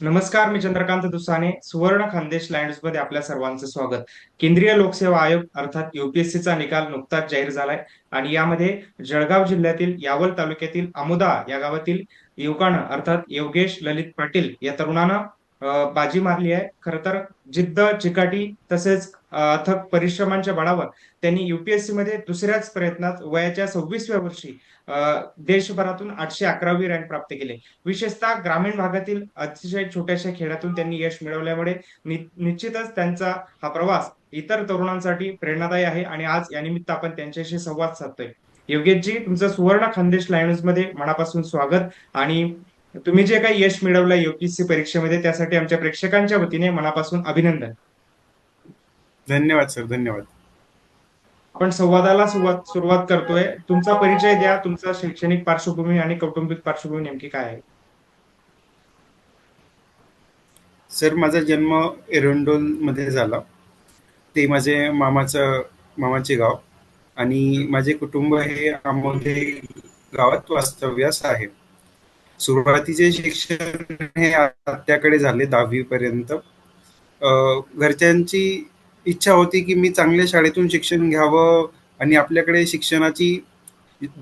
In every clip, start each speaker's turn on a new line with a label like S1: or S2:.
S1: नमस्कार मी चंद्रकांत दुसाने सुवर्ण खानदेश लँड्समध्ये आपल्या सर्वांचं स्वागत. केंद्रीय लोकसेवा आयोग अर्थात युपीएससीचा निकाल नुकताच जाहीर झालाय आणि यामध्ये जळगाव जिल्ह्यातील यावल तालुक्यातील आमुदा या गावातील युवकानं अर्थात योगेश ललित पाटील या तरुणानं बाजी मारली आहे. खरं तर जिद्द चिकाटी तसेच अथक परिश्रमांच्या बळावर त्यांनी युपीएससी मध्ये दुसऱ्याच प्रयत्नात वयाच्या सव्वीसव्या वर्षी देशभरातून आठशे अकरावी रँक प्राप्त केले. विशेषतः ग्रामीण भागातील अतिशय छोट्याशा खेळातून त्यांनी यश मिळवल्यामुळे नि- निश्चितच त्यांचा हा प्रवास इतर तरुणांसाठी प्रेरणादायी आहे आणि आज यानिमित्त आपण त्यांच्याशी संवाद साधतोय. योगेशजी तुमचं सुवर्ण खानदेश लायन्समध्ये मनापासून स्वागत आणि तुम्ही जे काही यश मिळवलं युपीएससी परीक्षेमध्ये त्यासाठी आमच्या प्रेक्षकांच्या वतीने मनापासून अभिनंदन.
S2: धन्यवाद सर. धन्यवाद.
S1: आपण संवादाला सुरुवात सुरुवात करतोय. तुमचा परिचय द्या. तुमचा शैक्षणिक पार्श्वभूमी आणि कौटुंबिक पार्श्वभूमी नेमकी काय आहे?
S2: सर माझा जन्म एरंडोलमध्ये झाला. ते माझे मामाचं मामाचे गाव. आणि माझे कुटुंब हे आंबोली गावात वास्तव्यास आहे. सुरुवातीचे शिक्षण हे आत्याकडे झाले दहावी पर्यंत घरच्यांची इच्छा होती की मी चांगल्या शाळेतून शिक्षण घ्यावं आणि आपल्याकडे शिक्षणाची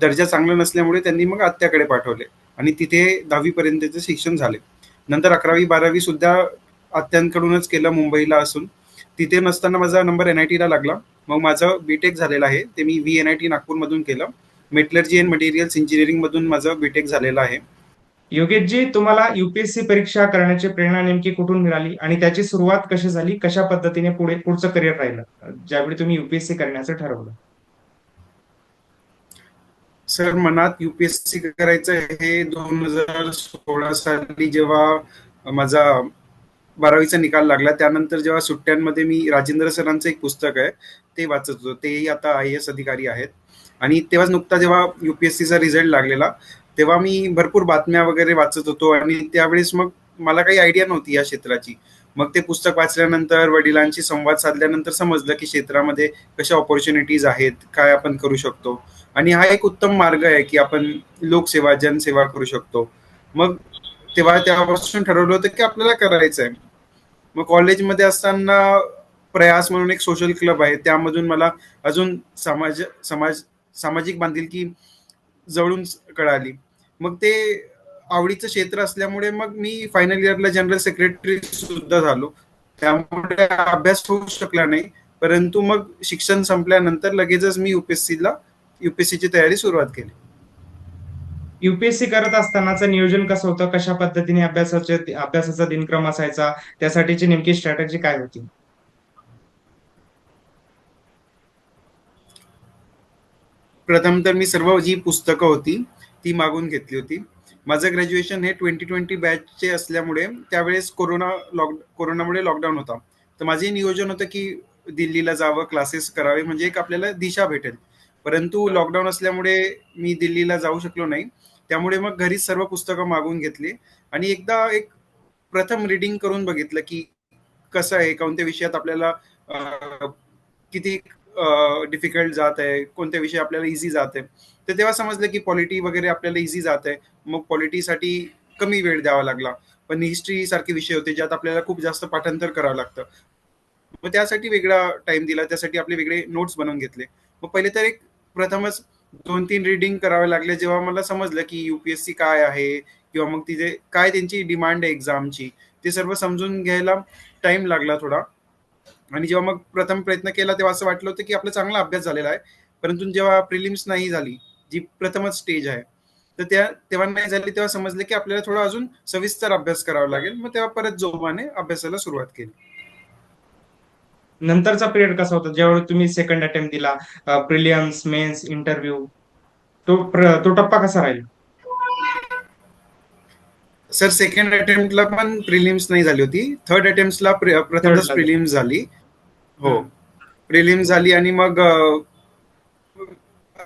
S2: दर्जा चांगला नसल्यामुळे त्यांनी मग आत्याकडे पाठवले आणि तिथे दहावी पर्यंतचे शिक्षण झाले. नंतर अकरावी बारावी सुद्धा आत्यांकडूनच केलं मुंबईला असून. तिथे नसताना माझा नंबर एन आय टीला लागला. मग माझं बीटेक झालेलं आहे. ते मी व्ही एन आय टी नागपूरमधून केलं. मेटलर्जी अँड मटेरियल्स इंजिनिअरिंगमधून माझं बीटेक झालेलं आहे.
S1: योगेशजी तुम्हाला युपीएससी परीक्षा करण्याची प्रेरणा नेमकी कुठून मिळाली आणि त्याची सुरुवात कशी झाली? कशा पद्धतीने पुढे पुढचं करिअर राहिलं? ज्यावेळी तुम्ही युपीएससी करण्याचं ठरवलं.
S2: सर मनात युपीएससी करायचं हे दोन हजार सोळा साली जेव्हा माझा बारावीचा निकाल लागला त्यानंतर जेव्हा सुट्ट्यांमध्ये मी राजेंद्र सरांचं एक पुस्तक आहे ते वाचत होतो. तेही आता आय एस अधिकारी आहेत. आणि तेव्हाच नुकता जेव्हा युपीएससीचा रिझल्ट लागलेला तेव्हा मी भरपूर बातम्या वगैरे वाचत होतो आणि त्यावेळेस मग मला काही आयडिया नव्हती या क्षेत्राची. मग ते पुस्तक वाचल्यानंतर वडिलांशी संवाद साधल्यानंतर समजलं की क्षेत्रामध्ये कशा ऑपॉर्च्युनिटीज आहेत काय आपण करू शकतो. आणि हा एक उत्तम मार्ग आहे की आपण लोकसेवा जनसेवा करू शकतो. मग तेव्हा त्यापासून ठरवलं होतं की आपल्याला करायचं आहे. मग कॉलेजमध्ये असताना प्रयास म्हणून एक सोशल क्लब आहे. त्यामधून मला अजून समाज समाज सामाजिक बांधिलकी जवळून कळाली. मग ते आवडीचं क्षेत्र असल्यामुळे मग मी फायनल इयरला जनरल सेक्रेटरी सुद्धा झालो. त्यामुळे अभ्यास होऊ शकला नाही. परंतु मग शिक्षण संपल्यानंतर लगेचच मी युपीएससीला युपीएससीची तयारी सुरुवात केली.
S1: युपीएससी करत असतानाचं नियोजन कसं होतं? कशा पद्धतीने अभ्यासाचे अभ्यासाचा दिनक्रम असायचा? त्यासाठीची नेमकी स्ट्रॅटेजी काय होती?
S2: प्रथम तर मी सर्व जी पुस्तकं होती ती मागून घेतली होती. माझं ग्रॅज्युएशन हे ट्वेंटी ट्वेंटी बॅचचे असल्यामुळे त्यावेळेस कोरोना लॉक कोरोनामुळे लॉकडाऊन होता. तर माझे नियोजन होतं की दिल्लीला जावं क्लासेस करावे म्हणजे एक आपल्याला दिशा भेटेल. परंतु लॉकडाऊन असल्यामुळे मी दिल्लीला जाऊ शकलो नाही. त्यामुळे मग घरीच सर्व पुस्तकं मागून घेतली. आणि एकदा एक प्रथम रिडिंग करून बघितलं की कसं आहे कोणत्या विषयात आपल्याला किती डिफिकल्ट जात आहे कोणत्या विषय आपल्याला इझी जात आहे. तर तेव्हा समजलं की पॉलिटी वगैरे आपल्याला इझी जात आहे. मग पॉलिटीसाठी कमी वेळ द्यावा लागला. पण हिस्ट्री सारखे विषय होते ज्यात आपल्याला खूप जास्त पाठांतर करावं लागतं. मग त्यासाठी वेगळा टाइम दिला त्यासाठी आपले वेगळे नोट्स बनवून घेतले. मग पहिले तर एक प्रथमच दोन तीन रिडिंग करावे लागले जेव्हा मला समजलं की युपीएससी काय आहे किंवा मग तिथे काय त्यांची डिमांड आहे एक्झामची ते सर्व समजून घ्यायला टाइम लागला थोडा. आणि जेव्हा मग प्रथम प्रयत्न केला तेव्हा असं वाटलं होतं की आपला चांगला अभ्यास झालेला आहे. परंतु जेव्हा प्रिलिम्स नाही झाली जी प्रथमच स्टेज आहे तर त्या तेव्हा नाही झाली तेव्हा समजले की आपल्याला थोडा अजून सविस्तर अभ्यास करावा लागेल. मग तेव्हा परत जोमाने अभ्यासाला सुरुवात केली.
S1: नंतरचा पिरियड कसा होता? ज्यावेळी तुम्ही सेकंड अटेम्प्ट दिला प्रिलियम्स मेन्स इंटरव्ह्यू तो तो टप्पा कसा राहिला?
S2: सर सेकंड अटेम्प्टला पण प्रिलिम्स नाही झाली होती. थर्ड अटेम्प्टला प्रथमच. प्रिलिम्स झाली. हो. प्रिलिम्स झाली आणि मग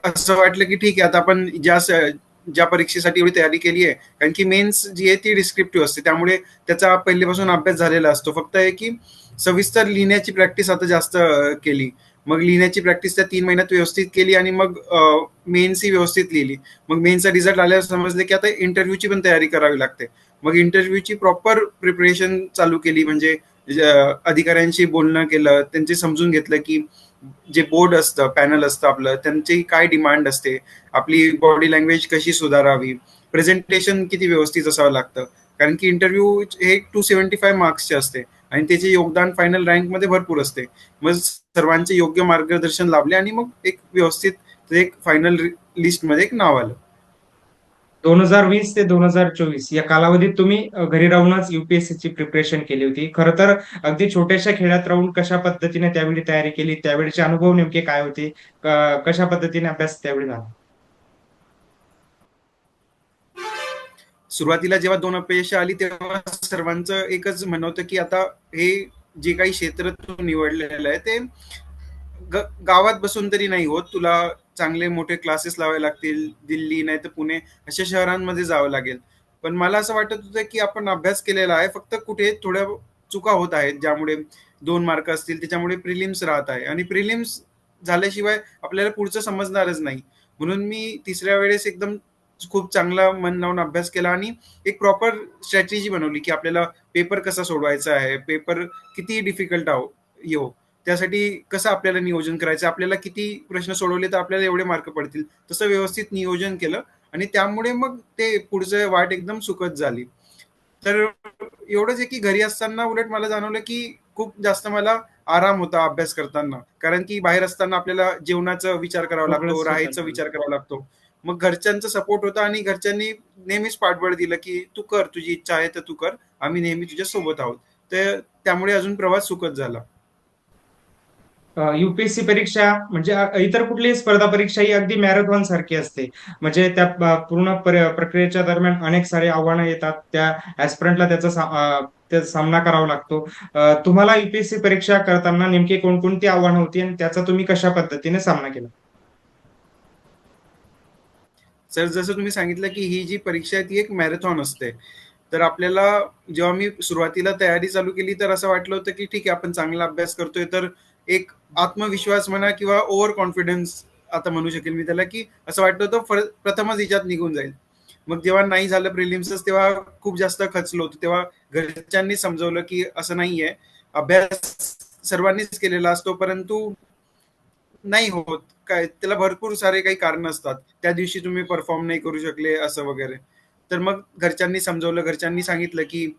S2: असं वाटलं की ठीक आहे आता आपण ज्या ज्या परीक्षेसाठी एवढी तयारी केली आहे कारण की मेन्स जी आहे ती डिस्क्रिप्टिव्ह असते. त्यामुळे त्याचा पहिलेपासून अभ्यास झालेला असतो. फक्त आहे की सविस्तर लिहिण्याची प्रॅक्टिस आता जास्त केली. मग लिहिण्याची प्रॅक्टिस त्या तीन महिन्यात व्यवस्थित केली आणि मग मेन्स ही व्यवस्थित लिहिली. मग मेन्सचा रिझल्ट आल्यावर समजले की आता इंटरव्ह्यूची पण तयारी करावी लागते. मग इंटरव्ह्यूची प्रॉपर प्रिपरेशन चालू केली म्हणजे अधिकाऱ्यांशी बोलणं केलं त्यांचे समजून घेतलं की जे बोर्ड असतं पॅनल असतं आपलं त्यांची काय डिमांड असते आपली बॉडी लँग्वेज कशी सुधारावी प्रेझेंटेशन किती व्यवस्थित असावं लागतं. कारण की इंटरव्ह्यू हे टू सेव्हन्टी फाय मार्क्सचे असते. आणि त्याचे योगदान फायनल रँकमध्ये भरपूर असते. मग सर्वांचे योग्य मार्गदर्शन लाभले आणि मग एक व्यवस्थित एक फायनल लिस्टमध्ये एक नाव आलं.
S1: दोन हजार वीस ते दोन हजार चोवीस या कालावधीत तुम्ही घरी राहूनच युपीएससीची प्रिपरेशन केली होती. खरं तर अगदी छोट्याशा खेळात राहून कशा पद्धतीने त्यावेळी तयारी केली? त्यावेळीचे अनुभव नेमके काय होते? कशा पद्धतीने अभ्यास त्यावेळी झाला?
S2: सुरुवातीला जेव्हा दोन अपयश आली तेव्हा सर्वांचं एकच म्हणणं होतं की आता हे जे काही क्षेत्र तू निवडलेलं आहे ते गावात बसून तरी नाही होत. तुला चांगले मोठे क्लासेस लावावे लागतील दिल्ली नाही तर पुणे अशा शहरांमध्ये जावं लागेल. पण मला असं वाटत होतं की आपण अभ्यास केलेला आहे फक्त कुठे थोड्या चुका होत आहेत ज्यामुळे दोन मार्क असतील त्याच्यामुळे प्रिलिम्स राहत आहे. आणि प्रिलिम्स झाल्याशिवाय आपल्याला पुढचं समजणारच नाही. म्हणून मी तिसऱ्या वेळेस एकदम खूप चांगला मन लावून अभ्यास केला आणि एक प्रॉपर स्ट्रॅटेजी बनवली की आपल्याला पेपर कसा सोडवायचा आहे पेपर किती डिफिकल्ट आहो येऊ त्यासाठी कसं आपल्याला नियोजन करायचं आपल्याला किती प्रश्न सोडवले तर आपल्याला एवढे मार्क पडतील. तसं व्यवस्थित नियोजन केलं आणि त्यामुळे मग ते पुढचं वाट एकदम सुखद झाली. तर एवढंच आहे की घरी असताना उलट मला जाणवलं की खूप जास्त मला आराम होता अभ्यास करताना. कारण की बाहेर असताना आपल्याला जेवणाचा विचार करावा लागतो राहायचा विचार करावा लागतो. मग घरच्यांचा सपोर्ट होता आणि घरच्यांनी नेहमीच पाठबळ दिलं की तू कर तुझी इच्छा आहे तर तू कर. आम्ही नेहमी तुझ्या सोबत आहोत. तर त्यामुळे अजून प्रवास सुखद झाला.
S1: युपीएससी परीक्षा म्हणजे इतर कुठलीही स्पर्धा परीक्षा ही अगदी मॅरेथॉन सारखी असते. म्हणजे त्या पूर्ण प्रक्रियेच्या दरम्यान अनेक सारे आव्हानं येतात. त्या ऍस्पिरंटला त्याचा सा- त्याचा सामना करावा लागतो. तुम्हाला युपीएससी परीक्षा करताना नेमकी कोणकोणती आव्हानं होती आणि त्याचा तुम्ही कशा पद्धतीने सामना केला?
S2: सर जसं तुम्ही सांगितलं की ही जी परीक्षा आहे ती एक मॅरेथॉन असते. तर आपल्याला जेव्हा मी सुरुवातीला तयारी चालू केली तर असं वाटलं होतं की ठीक आहे आपण चांगला अभ्यास करतोय. तर एक आत्मविश्वास म्हणा किंवा ओव्हर कॉन्फिडन्स आता म्हणू शकेल मी त्याला की असं वाटलं होतं प्रथमच हिच्यात निघून जाईल. मग जेव्हा नाही झालं प्रिलिम्सच तेव्हा खूप जास्त खचलो होतो. तेव्हा घरच्यांनी समजवलं की असं नाहीये. अभ्यास सर्वांनीच केलेला असतो परंतु नाही होत. काय त्याला भरपूर सारे काही कारण असतात. त्या दिवशी तुम्ही परफॉर्म नाही करू शकले असं वगैरे. तर मग घरच्यांनी समजवलं घरच्यांनी सांगितलं की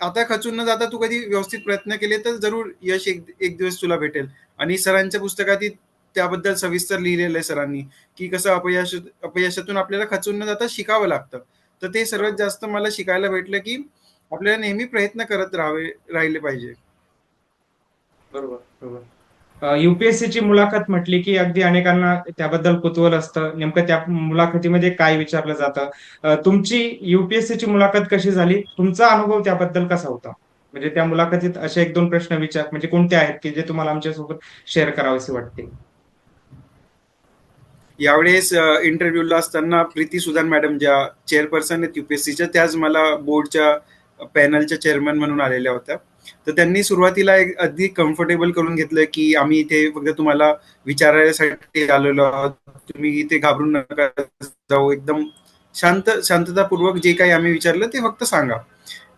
S2: आता खचून न जाता तू कधी व्यवस्थित प्रयत्न केले तर जरूर यश एक एक दिवस तुला भेटेल. आणि सरांच्या पुस्तकात त्याबद्दल सविस्तर लिहिलेलं आहे सरांनी की कसं अपयश अपयशातून आपल्याला खचून न जाता शिकावं लागतं. तर ते सर्वात जास्त मला शिकायला भेटलं की आपल्याला नेहमी प्रयत्न करत राहावे राहिले पाहिजे.
S1: बरोबर बरोबर. युपीएससीची मुलाखत म्हटली की अगदी अनेकांना त्याबद्दल कुतूहल असतं. नेमकं त्या मुलाखतीमध्ये काय विचारलं जातं? तुमची युपीएससीची मुलाखत कशी झाली? तुमचा अनुभव त्याबद्दल कसा होता? म्हणजे त्या मुलाखतीत असे एक दोन प्रश्न विचार म्हणजे कोणते आहेत की जे तुम्हाला आमच्यासोबत शेअर करावेसे वाटते
S2: यावेळेस इंटरव्ह्यूला असताना प्रीती सुदान मॅडम ज्या चेअरपर्सन आहेत युपीएससीच्या त्याच मला बोर्डच्या पॅनलच्या चेअरमन म्हणून आलेल्या होत्या. तर त्यांनी सुरुवातीला एक अगदी कम्फर्टेबल करून घेतलं की आम्ही इथे फक्त तुम्हाला विचारायसाठी आलेलो आहोत. तुम्ही इथे घाबरून नका जाऊ. एकदम शांत शांततापूर्वक जे काही आम्ही विचारलं ते फक्त सांगा.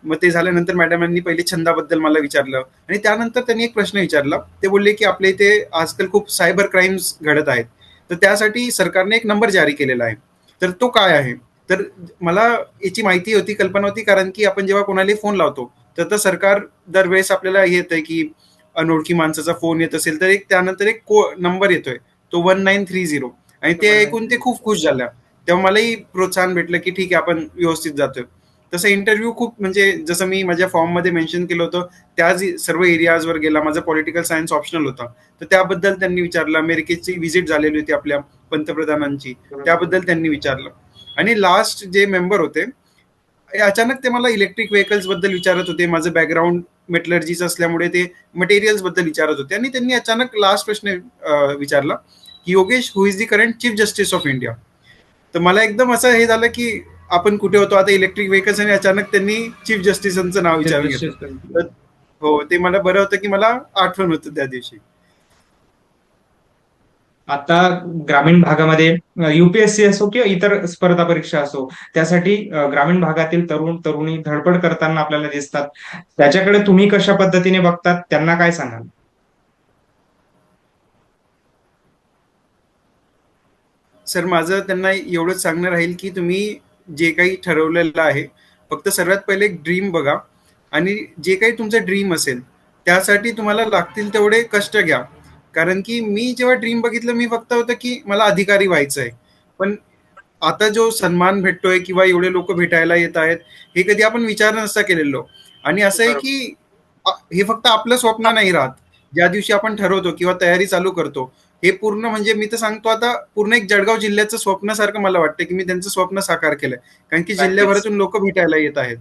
S2: मग ते झाल्यानंतर मॅडमांनी पहिले छंदाबद्दल मला विचारलं आणि त्यानंतर त्यांनी एक प्रश्न विचारला. ते बोलले की आपल्या इथे आजकाल खूप सायबर क्राईम्स घडत आहेत. तर त्यासाठी सरकारने एक नंबर जारी केलेला आहे. तर तो काय आहे? तर मला याची माहिती होती कल्पना होती कारण की आपण जेव्हा कोणाला फोन लावतो तर तर सरकार दरवेळेस आपल्याला येत आहे की अनोळखी माणसाचा फोन येत असेल तर एक त्यानंतर एक को नंबर येतोय तो वन नाईन थ्री झिरो आणि ते ऐकून ते खूप खुश झाल्या. तेव्हा मलाही प्रोत्साहन भेटलं की ठीक आहे आपण व्यवस्थित जातोय. तसं इंटरव्ह्यू खूप म्हणजे जसं मी माझ्या फॉर्ममध्ये मेन्शन केलं होतं त्याच सर्व एरियाजवर गेला माझा पॉलिटिकल सायन्स ऑप्शनल होता. तर त्याबद्दल त्यांनी विचारलं अमेरिकेची व्हिजिट झालेली होती आपल्या पंतप्रधानांची त्याबद्दल त्यांनी विचारलं. आणि लास्ट जे मेंबर होते अचानक ते मला इलेक्ट्रिक व्हेकल्सबद्दल विचारत होते. माझं बॅकग्राऊंड मेटलर्जीचं असल्यामुळे ते मटेरियल्सबद्दल विचारत होते. आणि त्यांनी अचानक लास्ट प्रश्न विचारला की Yogesh who is the current chief justice of India तर मला एकदम असं हे झालं की आपण कुठे होतो? आता इलेक्ट्रिक व्हेकल्स आणि अचानक त्यांनी चीफ जस्टिसांचं नाव विचारून घेतलं हो ते मला बरं होतं की मला आठवण होतं त्या दिवशी.
S1: आता ग्रामीण भागामध्ये युपीएससी असो किंवा इतर स्पर्धा परीक्षा असो त्यासाठी ग्रामीण भागातील तरुण तरुणी धडपड करताना आपल्याला दिसतात. त्याच्याकडे तुम्ही कशा पद्धतीने बघतात त्यांना काय सांगाल?
S2: सर माझं त्यांना एवढंच सांगणं राहील की तुम्ही जे काही ठरवलेलं आहे फक्त सर्वात पहिले एक ड्रीम बघा. आणि जे काही तुमचं ड्रीम असेल त्यासाठी तुम्हाला लागतील तेवढे कष्ट घ्या. कारण की मी जेव्हा ड्रीम बघितलं मी फक्त होतं की मला अधिकारी व्हायचं आहे पण आता जो सन्मान भेटतोय किंवा एवढे लोक भेटायला येत आहेत हे कधी आपण विचार नसता केलेलो. आणि असं आहे की हे फक्त आपलं स्वप्न नाही राहत. ज्या दिवशी आपण ठरवतो किंवा तयारी चालू करतो हे पूर्ण म्हणजे मी तर सांगतो आता पूर्ण एक जळगाव जिल्ह्याचं स्वप्नासारखं मला वाटतं की मी त्यांचं स्वप्न साकार केलंय. कारण की. जिल्ह्याभरातून लोक भेटायला येत आहेत.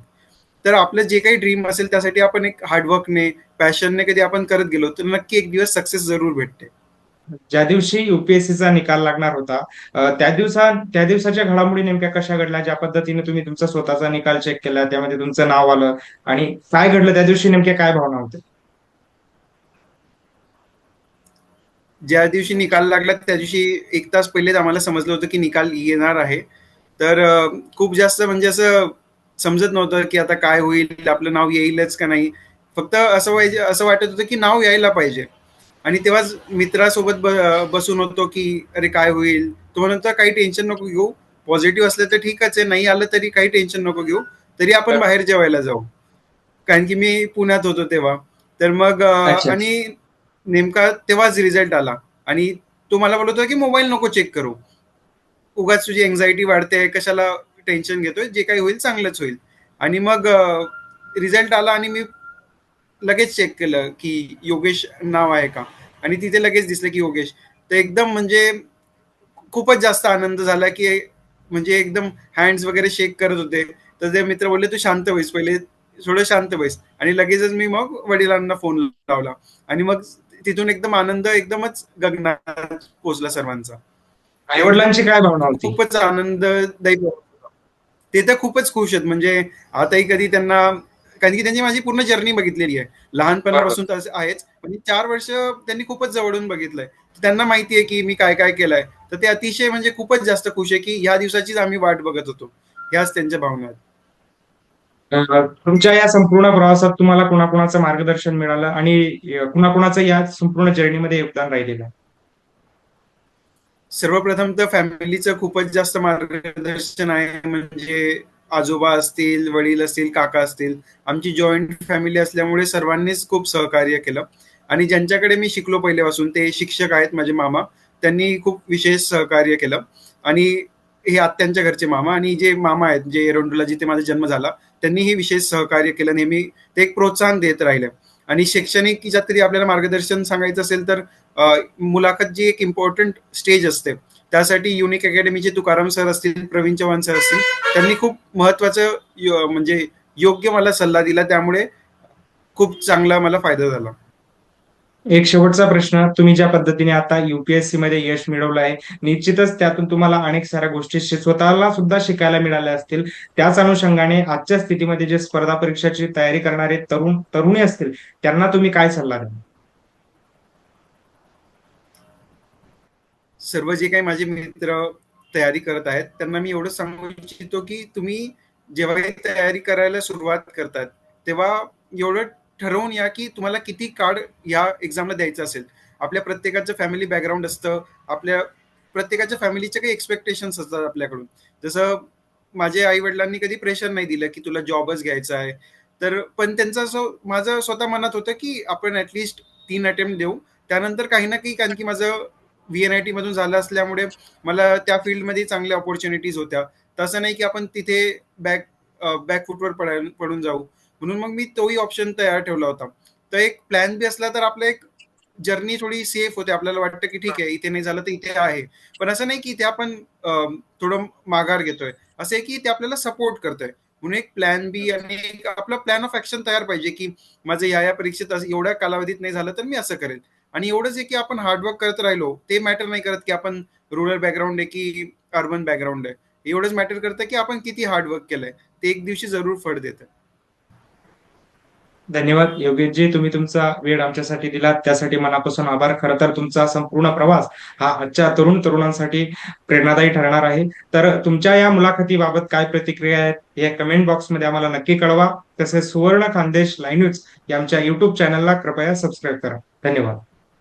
S2: तर आपलं जे काही ड्रीम असेल त्यासाठी आपण एक हार्डवर्कने पॅशनने कधी आपण करत गेलो तर नक्की एक दिवस सक्सेस जरूर भेटते.
S1: ज्या दिवशी युपीएससीचा निकाल लागणार होता त्या दिवसा त्या दिवसाच्या घडामोडी नेमक्या कशा घडल्या ज्या पद्धतीने तुम्ही तुमचा स्वतःचा निकाल चेक केला त्यामध्ये तुमचं नाव आलं आणि काय घडलं त्या दिवशी नेमक्या काय भावना होत्या?
S2: ज्या दिवशी निकाल लागला त्या दिवशी एक तास पहिलेच आम्हाला समजलं होतं की निकाल येणार आहे. तर खूप जास्त म्हणजे असं समजत नव्हतं की आता काय होईल आपलं नाव येईलच का नाही. फक्त असं व्हायचे असं वाटत होतं की नाव यायला पाहिजे. आणि तेव्हाच मित्रासोबत ब- बसून होतो की अरे काय होईल. तो म्हणतो काही टेन्शन नको घेऊ. पॉझिटिव्ह असलं तर ठीकच आहे. नाही आलं तरी काही टेन्शन नको घेऊ. तरी आपण बाहेर जेवायला जाऊ. कारण की मी पुण्यात होतो तेव्हा. तर मग. आणि नेमका तेव्हाच रिझल्ट आला. आणि तो मला बोलत होता की मोबाईल नको चेक करू. उगाच तुझी एन्झायटी वाढते. कशाला टेन्शन घेतोय जे काही होईल चांगलंच होईल. आणि मग रिझल्ट आला आणि मी लगेच चेक केलं की योगेश नाव आहे का? आणि तिथे लगेच दिसलं की योगेश. तर एकदम म्हणजे खूपच जास्त आनंद झाला की म्हणजे एकदम हँड्स वगैरे शेक करत होते. तर ते मित्र बोलले तू शांत बैस पहिले थोडं शांत बैस. आणि लगेचच मी मग वडिलांना फोन लावला. आणि मग तिथून एकदम आनंद एकदमच गगनात पोचला सर्वांचा.
S1: आई वडिलांची काय भावना होती?
S2: खूपच आनंददायी. ते तर खूपच खुश आहेत. म्हणजे आताही कधी त्यांना कारण की त्यांची माझी पूर्ण जर्नी बघितलेली आहे. लहानपणापासून तर आहेच. पण चार वर्ष त्यांनी खूपच जवळून बघितलंय. त्यांना माहिती आहे की मी काय काय केलंय. तर ते अतिशय म्हणजे खूपच जास्त खुश आहे की ह्या दिवसाचीच आम्ही वाट बघत होतो. ह्याच त्यांच्या भावना आहेत
S1: तुमच्या या संपूर्ण प्रवासात तुम्हाला कुणाकुणाचं मार्गदर्शन मिळालं आणि कुणाकुणाचं या संपूर्ण जर्नीमध्ये योगदान राहिलेलं?
S2: सर्वप्रथम तर फॅमिलीचं खूपच जास्त मार्गदर्शन आहे. म्हणजे आजोबा असतील वडील असतील काका असतील आमची जॉईंट फॅमिली असल्यामुळे सर्वांनीच खूप सहकार्य केलं. आणि ज्यांच्याकडे मी शिकलो पहिल्यापासून ते शिक्षक आहेत माझे मामा. त्यांनी खूप विशेष सहकार्य केलं. आणि हे आत्यांच्या घरचे मामा आणि जे मामा आहेत जे एरोंडोला जिथे माझा जन्म झाला त्यांनी हे विशेष सहकार्य केलं. नेहमी ते एक प्रोत्साहन देत राहिले. आणि शैक्षणिक हिच्यात तरी आपल्याला मार्गदर्शन सांगायचं असेल तर मुलाखत जी एक इम्पॉर्टंट स्टेज असते त्यासाठी युनिक अकॅडमीचे तुकाराम सर असतील प्रवीण चव्हाण सर असतील त्यांनी खूप महत्वाचं म्हणजे योग्य मला सल्ला दिला. त्यामुळे खूप चांगला मला फायदा झाला.
S1: एक शेवटचा प्रश्न तुम्ही ज्या पद्धतीने आता युपीएससी मध्ये यश मिळवलं आहे निश्चितच त्यातून तुम्हाला अनेक साऱ्या गोष्टी स्वतःला सुद्धा शिकायला मिळाल्या असतील. त्याच अनुषंगाने आजच्या स्थितीमध्ये जे स्पर्धा परीक्षाची तयारी करणारे तरुण तरुणी असतील त्यांना तुम्ही काय सल्ला द्याल?
S2: सर्व जे काही माझे मित्र तयारी करत आहेत त्यांना मी एवढं सांगू इच्छितो की तुम्ही जेव्हा तयारी करायला सुरुवात करतात तेव्हा एवढं ठरवून या की तुम्हाला किती कार्ड या एक्झामला द्यायचं असेल. आपल्या प्रत्येकाचं फॅमिली बॅकग्राऊंड असतं. आपल्या प्रत्येकाच्या फॅमिलीचे काही एक्सपेक्टेशन्स असतात आपल्याकडून. जसं माझ्या आई वडिलांनी कधी प्रेशर नाही दिलं की तुला जॉबच घ्यायचा आहे. तर पण त्यांचं असं माझं स्वतः मनात होतं की आपण ऍटलिस्ट तीन अटेम्प्ट देऊ. त्यानंतर काही ना काही कारण की माझं व्ही एन आय टी मधून झालं असल्यामुळे मला त्या फील्डमध्ये चांगल्या ऑपॉर्च्युनिटीज होत्या. तसं नाही की आपण तिथे बॅक बॅकफूटवर पड पडून जाऊ. म्हणून मग मी तोही ऑप्शन तयार ठेवला होता. तर एक प्लॅन बी असला तर आपलं एक जर्नी थोडी सेफ होते. आपल्याला वाटतं की ठीक आहे इथे नाही झालं तर इथे आहे. पण असं नाही की इथे आपण थोडं माघार घेतोय. असं आहे की ते आपल्याला सपोर्ट करतोय. म्हणून एक प्लॅन बी आणि एक आपला प्लॅन ऑफ ऍक्शन तयार पाहिजे की माझं या या परीक्षेत असं- एवढ्या कालावधीत नाही झालं तर मी असं करेल. आणि एवढंच आहे की आपण हार्डवर्क करत राहिलो ते मॅटर नाही करत की आपण रुरल बॅकग्राऊंड आहे की अर्बन बॅकग्राऊंड आहे. एवढंच मॅटर करतं की आपण किती हार्डवर्क केलंय. ते एक दिवशी जरूर फळ देतं.
S1: धन्यवाद. योगेशजी तुम्ही तुमचा वेळ आमच्यासाठी दिलात. त्यासाठी मनापासून आभार. खरं तर तुमचा संपूर्ण प्रवास हा आजच्या तरुण तरुणांसाठी प्रेरणादायी ठरणार आहे. तर तुमच्या या मुलाखतीबाबत काय प्रतिक्रिया आहेत हे कमेंट बॉक्समध्ये आम्हाला नक्की कळवा. तसेच सुवर्ण खानदेश लाईन्यूज या आमच्या युट्यूब चॅनलला कृपया सबस्क्राईब करा. धन्यवाद.